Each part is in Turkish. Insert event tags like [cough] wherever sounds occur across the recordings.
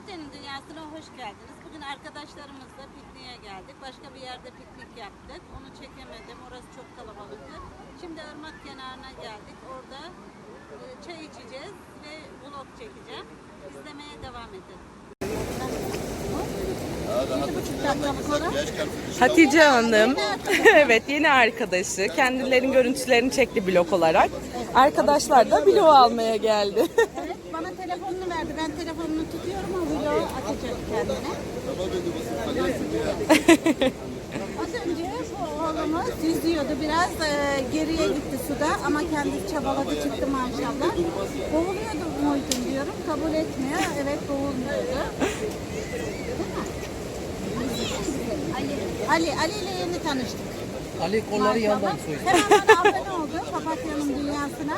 Papatya'nın dünyasına hoş geldiniz. Bugün arkadaşlarımızla pikniğe geldik. Başka bir yerde piknik yaptık. Onu çekemedim. Orası çok kalabalıktı. Şimdi ırmak kenarına geldik. Orada e, çay içeceğiz ve vlog çekeceğim. İzlemeye devam edin. Hatice Hanım, [laughs] evet yeni arkadaşı. Kendilerinin görüntülerini çekti blok olarak. Arkadaşlar da blok almaya geldi. [laughs] Evet, bana telefonunu verdi. Ben telefonunu tutuyorum o vlogu atacak kendine. [laughs] Az önce bu oğlumuz yüzüyordu. Biraz e, geriye gitti suda ama kendisi çabaladı çıktı maşallah. Boğuluyordu muydun diyorum. Kabul etmiyor. Evet boğulmuyordu. Ali. Ali, Ali ile yeni tanıştık. Ali kolları yandan soydu. Hemen bana abone oldu Papatya'nın dünyasına.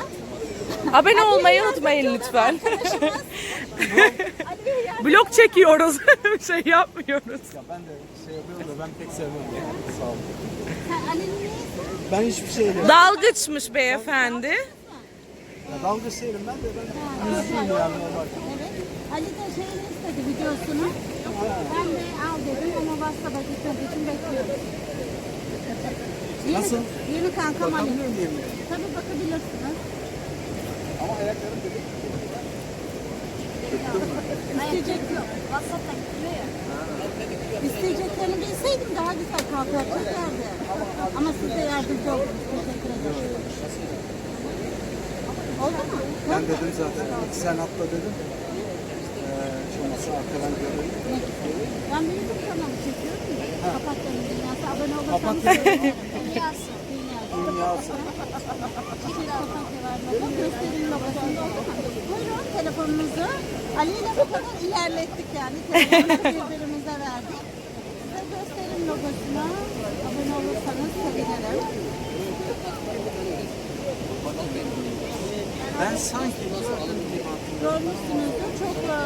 Abone olmayı unutmayın lütfen. [laughs] blok çekiyoruz. [laughs] Bir şey yapmıyoruz. Ya ben de şey yapıyorum da ben pek sevmem ya. Sağ olun. Ben hiçbir şeyle Dalgıçmış beyefendi. ya dalga değilim ben de ben müziğim yani normal. Evet. Ali de şeyini istedi videosunu. Ben de al dedim ama WhatsApp'a gitmediği için bekliyorum. Yeni, Nasıl? Yeni kankam Ali. Bakabilir miyim? Tabii bakabilirsiniz. Ama ayaklarım dedi. İsteyecek yok. WhatsApp'ta gidiyor ya. İsteyeceklerini bilseydim daha güzel kalkacaklardı. Ama siz de yardımcı oldunuz. Teşekkür ederim. Oldu mu? Ben dedim zaten sen atla dedim. Ee, şurası arkadan görelim. Ben bir YouTube kanalı çekiyorum ya. Papatya'nın dünyası. Abone olursanız sevinirim. Dünyası. Dünyası. Papatya var. Bakın gösterin logosunda oldu mu? Buyurun telefonunuzu. Ali ile bu kadar ilerlettik yani. Birbirimize verdik. Size gösterin logosuna. Abone olursanız sevinirim. Ben sanki. Görmüşsünüzdür. Çok e,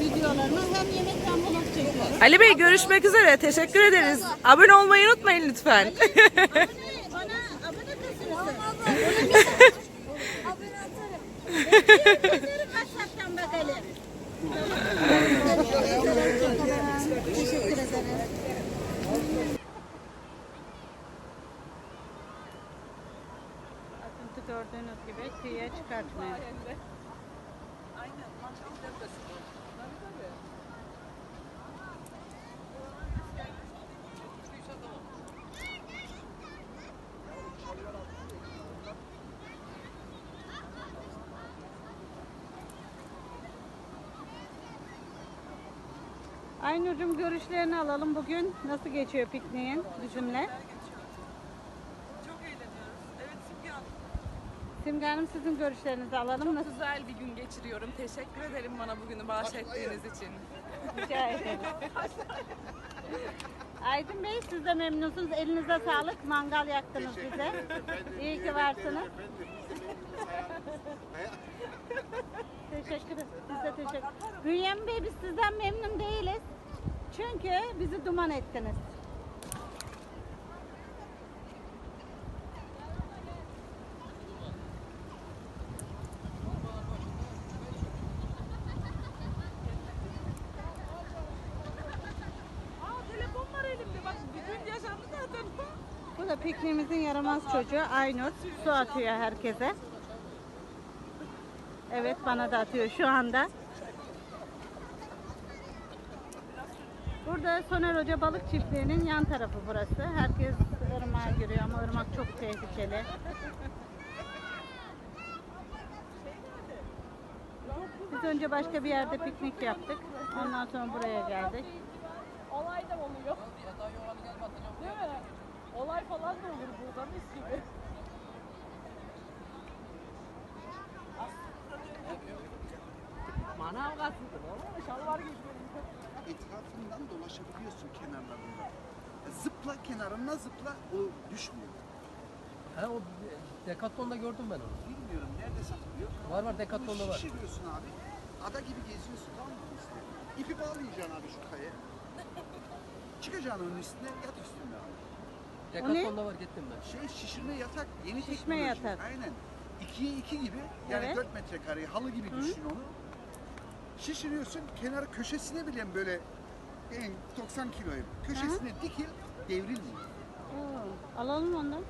videolarını hem yemek hem vlog çekiyorum. Ali Bey görüşmek üzere. Teşekkür ederiz. Abone olmayı unutmayın lütfen. Abone, bana abone kısırısı. [laughs] Abone atarım. Bekliyorum WhatsApp'tan Teşekkür ederim. Akıntı gördüğünüz gibi kıyıya çıkartmaya. Aynur'cum görüşlerini alalım. Bugün nasıl geçiyor pikniğin bizimle? Çok eğleniyoruz. Evet Simge Hanım. Simge Hanım sizin görüşlerinizi alalım. Nasıl Güzel bir gün geçiriyorum. Teşekkür ederim bana bugünü bahşettiğiniz için. rica ederim. Aydın Bey siz de memnunsunuz. Elinize sağlık. Mangal yaktınız bize. İyi ki varsınız. teşekkür ederiz. Biz de teşekkür Bünyamin Bey biz sizden memnun değiliz. Çünkü bizi duman ettiniz. Bu da pikniğimizin yaramaz çocuğu Aynur. Su atıyor herkese. Evet bana da atıyor şu anda. Burada Soner Hoca Balık Çiftliği'nin yan tarafı burası. Herkes ırmağa giriyor ama ırmak çok tehlikeli. Biz önce başka bir yerde piknik yaptık. Ondan sonra buraya geldik. Olay da oluyor. Değil mi? Olay falan da olur burada mis gibi. Manav ama şalvar geçiyorum. Etrafından dolaşabiliyorsun kenarlarından. Zıpla kenarına zıpla o düşmüyor. Ha o Decathlon'da gördüm ben onu. Bilmiyorum nerede satılıyor. Var var Decathlon'da var. şişiriyorsun abi. Ada gibi geziyorsun tamam mı işte. İpi bağlayacaksın abi şu kayaya. Çıkacaksın onun üstüne yat üstünde abi. Decathlon'da var gittim ben. Şey şişirme yatak yeni Şişme teknoloji. yatak. Aynen. 2'ye 2 gibi yani Evet. 4 metrekare halı gibi düşün onu. Şişiriyorsun kenarı köşesine bile böyle en 90 kiloyum. Köşesine dikil devrilmiyor. Oo, alalım ondan.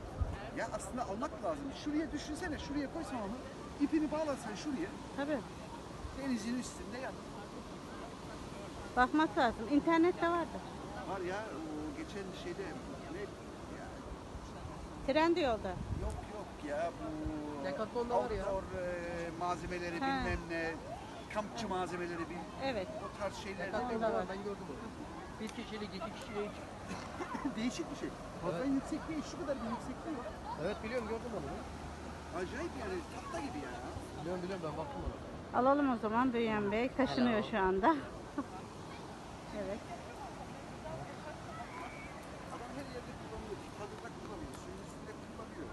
Ya aslında almak lazım. Şuraya düşünsene şuraya koysan onu. ipini bağlasan şuraya Tabii. denizin üstünde yat. Bakmak lazım. İnternette vardır. Var ya o geçen şeyde ne ya, Tren yolda. yok yok ya bu Decathlon'da var ya. outdoor, e, malzemeleri He. bilmem ne kampçı malzemeleri bil, Evet. o tarz şeyler var ben gördüm onu. Bir kişilik, iki kişilik. [laughs] değişik bir şey. Fazla yüksek değil şu kadar bir yüksekliği var. Evet biliyorum gördüm onu. Acayip yani tahta gibi ya. Biliyorum biliyorum ben baktım ona. Alalım o zaman Bünyan Bey. Kaşınıyor şu anda. [laughs] evet. Adam her yerde kullanıyor. Çadırda kullanıyor. Suyun üstünde kullanıyor.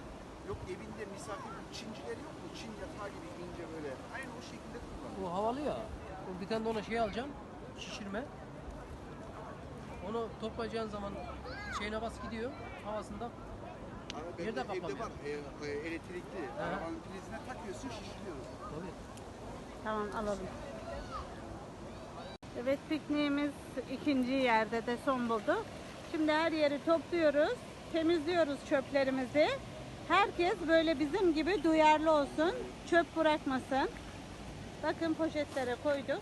Yok evinde misafir Çincileri yok mu? Çin yatağı gibi ince böyle. Aynı o şekilde kullanıyor. Bu havalı ya. O bir tane de ona şey alacağım. Şişirme. Onu toplayacağın zaman şeyine bas gidiyor. Havasında Abi Bir bende de evde kapanıyor. var. E, e, elektrikli. He. Arabanın prizine takıyorsun şişiriyor. tabii. Tamam alalım. Evet pikniğimiz ikinci yerde de son buldu. Şimdi her yeri topluyoruz. Temizliyoruz çöplerimizi. Herkes böyle bizim gibi duyarlı olsun. Çöp bırakmasın. Bakın poşetlere koyduk.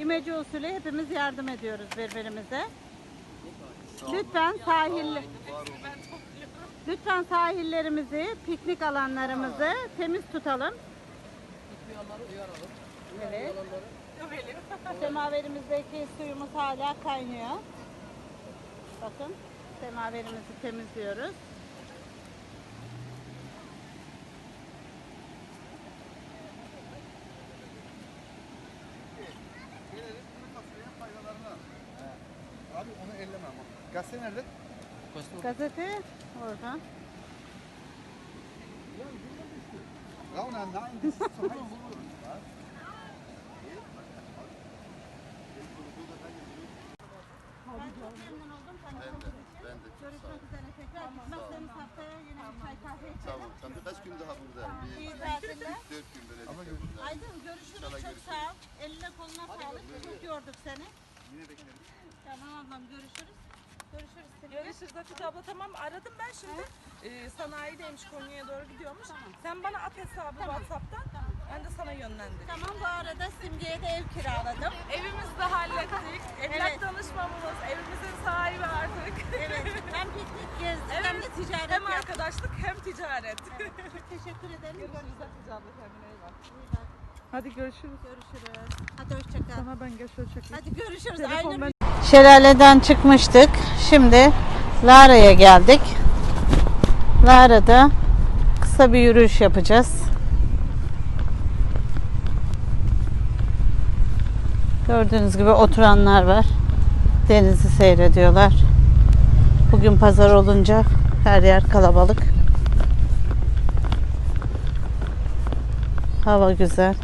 İmece usulü hepimiz yardım ediyoruz birbirimize. Lütfen sahil Lütfen sahillerimizi, piknik alanlarımızı temiz tutalım. Evet. Semaverimizdeki suyumuz hala kaynıyor. Bakın semaverimizi temizliyoruz. Abi onu elleme ama. Gazete nerede? Gazete orada. Ja, nein, nein, das ist zu heiß. Memnun oldum. Görüşmek üzere tekrar. Gitmezseniz haftaya yine bir çay kahve içelim. Tamam, tamam. Birkaç gün daha buradayım. Bir İyi tatiller. dört gün böyle dikkat Aydın görüşürüz. Çok sağ ol. Eline koluna sağlık. Çok yorduk seni. Yine bekleriz. Tamam ablam görüşürüz. Görüşürüz. Silvia. Görüşürüz Hatice abla tamam aradım ben şimdi. Ee, sanayideymiş Konya'ya doğru gidiyormuş. Sen bana at hesabı Whatsapp'tan. Ben de sana yönlendireyim. Tamam bu arada Simge'ye de ev kiraladım. Evimizi de hallettik. Emlak Evet. danışmamız, evimizin sahibi artık. Evet. [laughs] Hem piknik gezdik hem de ticaret Hem yaptık. arkadaşlık hem ticaret. Çok teşekkür ederim. Görüşürüz Hatice abla kendine iyi bak. İyi bak. Hadi görüşürüz. Görüşürüz. Hadi hoşça kal. Sana ben geç çekeyim. Hadi görüşürüz. Telefon Aynur ben- Şelaleden çıkmıştık. Şimdi Lara'ya geldik. Lara'da kısa bir yürüyüş yapacağız. Gördüğünüz gibi oturanlar var. Denizi seyrediyorlar. Bugün pazar olunca her yer kalabalık. Hava güzel.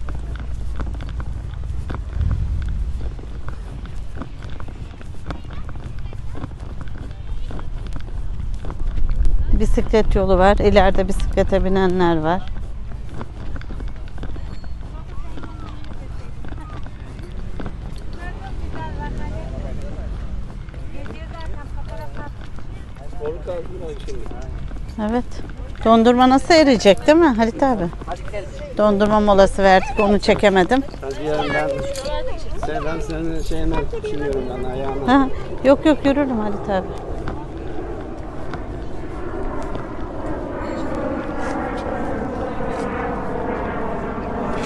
Bisiklet yolu var. İleride bisiklete binenler var. Evet. Dondurma nasıl eriyecek değil mi Halit abi? Dondurma molası verdik onu çekemedim. Sen, ben senin şeyine düşünüyorum ben ayağına. Ha, yok yok yürürüm Halit abi.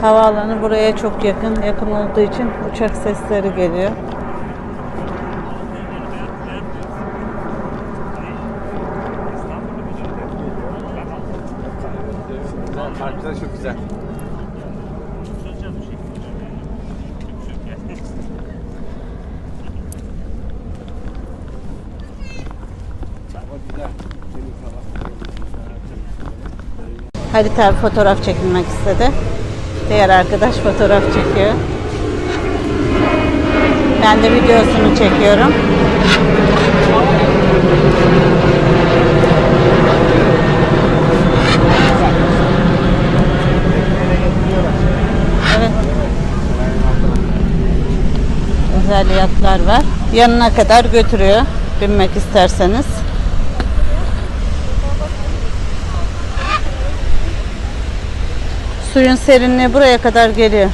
Havaalanı buraya çok yakın. Yakın olduğu için uçak sesleri geliyor. Parklar çok güzel. Halit abi fotoğraf çekilmek istedi. Diğer arkadaş fotoğraf çekiyor. Ben de videosunu çekiyorum. Evet. güzel yatlar var. Yanına kadar götürüyor binmek isterseniz. Suyun serinliği buraya kadar geliyor.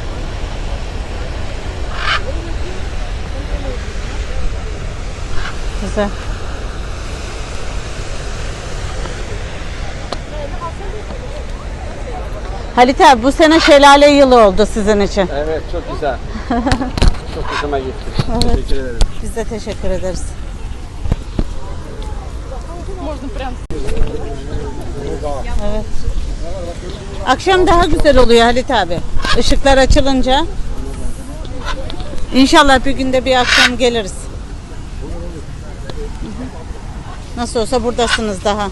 Güzel. Halit abi bu sene şelale yılı oldu sizin için. Evet çok güzel. [laughs] çok hoşuma gitti. Teşekkür ederim. Biz de teşekkür ederiz. Evet. Akşam daha güzel oluyor Halit abi. Işıklar açılınca. İnşallah bir günde bir akşam geliriz. Nasıl olsa buradasınız daha.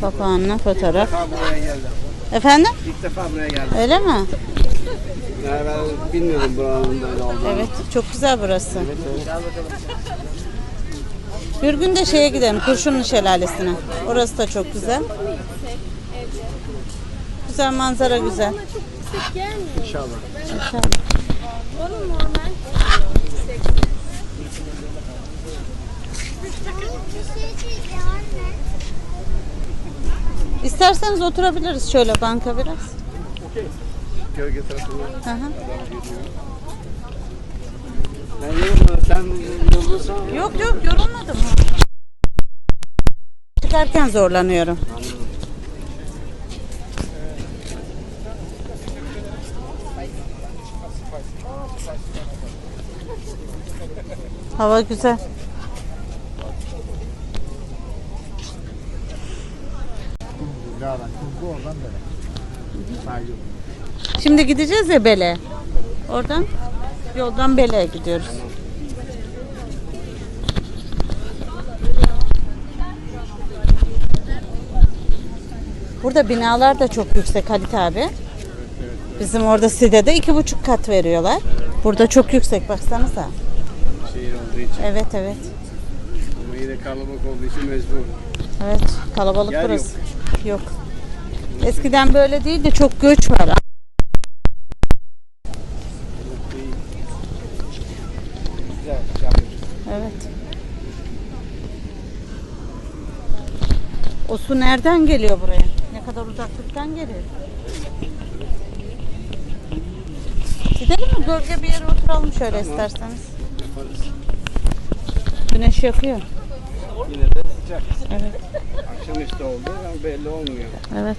Papağanla fotoğraf. defa buraya geldim. Efendim? İlk defa buraya geldim. Öyle mi? Ben bilmiyordum buranın böyle olduğunu. Evet, çok güzel burası. Bir gün de şeye gidelim, Kurşunlu Şelalesi'ne. Orası da çok güzel. Güzel manzara güzel. İnşallah. İnşallah. İsterseniz oturabiliriz şöyle banka biraz. Gölge tarafından. Hı hı. Ben yorulmadım. Sen yorulursan Yok yok yorulmadım. Çıkarken zorlanıyorum. Hava güzel. Şimdi gideceğiz ya Bele. Oradan yoldan Bele'ye gidiyoruz. Burada binalar da çok yüksek Halit abi. Bizim orada Side'de iki buçuk kat veriyorlar. Burada çok yüksek baksanıza. şehir olduğu için. Evet evet. Ama yine kalabalık olduğu için mecbur. Evet kalabalık Yer burası. Yok. Eskiden böyle değildi çok göç var. Güzel. güzel. Evet. O su nereden geliyor buraya? Ne kadar uzaklıktan geliyor? Gidelim mi? Gölge bir yere oturalım şöyle isterseniz. Yaparız. Güneş yakıyor. Yine de sıcak. Evet. Akşamüstü oldu ama belli olmuyor. Evet.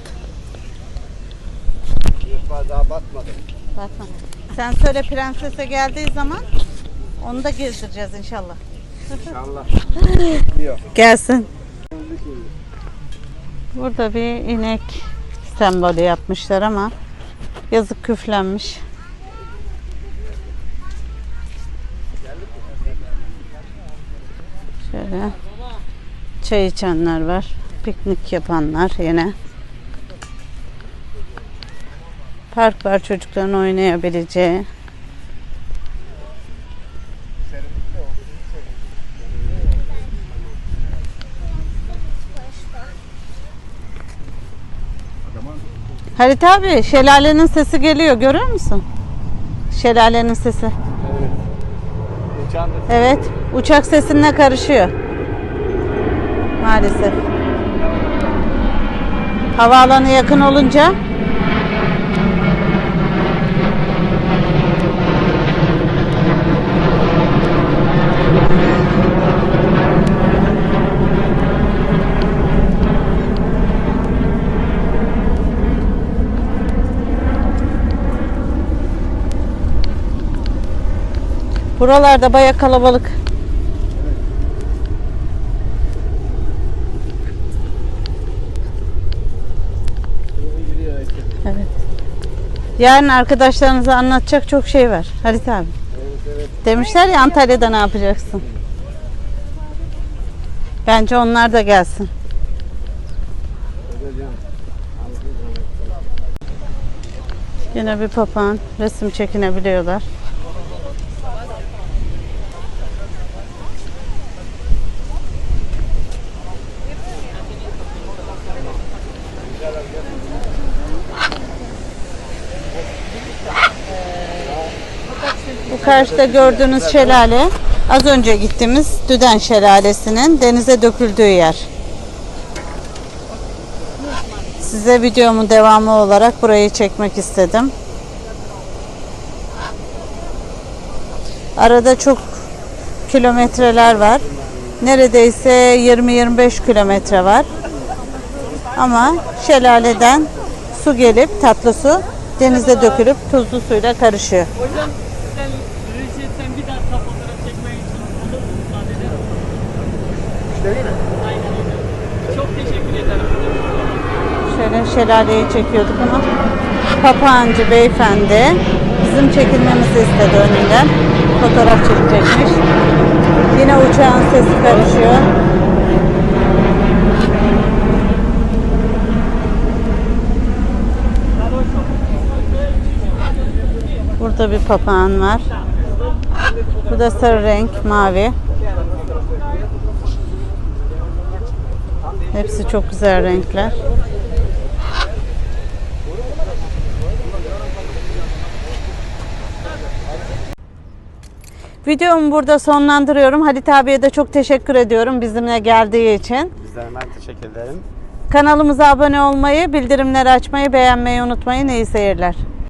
Yurtlar daha batmadı. Bakma. Sen söyle prensese geldiği zaman onu da gezdireceğiz inşallah. İnşallah. [laughs] Gelsin. Burada bir inek sembolü yapmışlar ama yazık küflenmiş. Şöyle çay içenler var. Piknik yapanlar yine. Park var çocukların oynayabileceği. Halit abi şelalenin sesi geliyor görüyor musun? Şelalenin sesi. Evet. Uçağın da Evet uçak sesinle karışıyor. Maalesef. Havaalanı yakın olunca buralarda baya kalabalık. Evet. Yarın arkadaşlarınıza anlatacak çok şey var. Halit abi. Evet evet. Demişler ya Antalya'da ne yapacaksın? Bence onlar da gelsin. Yine bir papağan resim çekinebiliyorlar. Bu karşıda gördüğünüz şelale az önce gittiğimiz Düden Şelalesi'nin denize döküldüğü yer. Size videomun devamı olarak burayı çekmek istedim. Arada çok kilometreler var. Neredeyse 20-25 kilometre var. Ama şelaleden su gelip tatlı su denize dökülüp tuzlu suyla karışıyor. Hocam sen sen bir daha fotoğraf çekmek için olur mu müsaade eder? Aynen hocam. Çok teşekkür ederim. Şöyle şelaleyi çekiyorduk ama papağancı beyefendi bizim çekilmemizi istedi önünden. Fotoğraf çekecekmiş. Yine uçağın sesi karışıyor. Burada bir papağan var. Bu da sarı renk, mavi. Hepsi çok güzel renkler. Videomu burada sonlandırıyorum. Halit abiye de çok teşekkür ediyorum bizimle geldiği için. Bizler ben teşekkür ederim. Kanalımıza abone olmayı, bildirimleri açmayı, beğenmeyi unutmayın. İyi seyirler.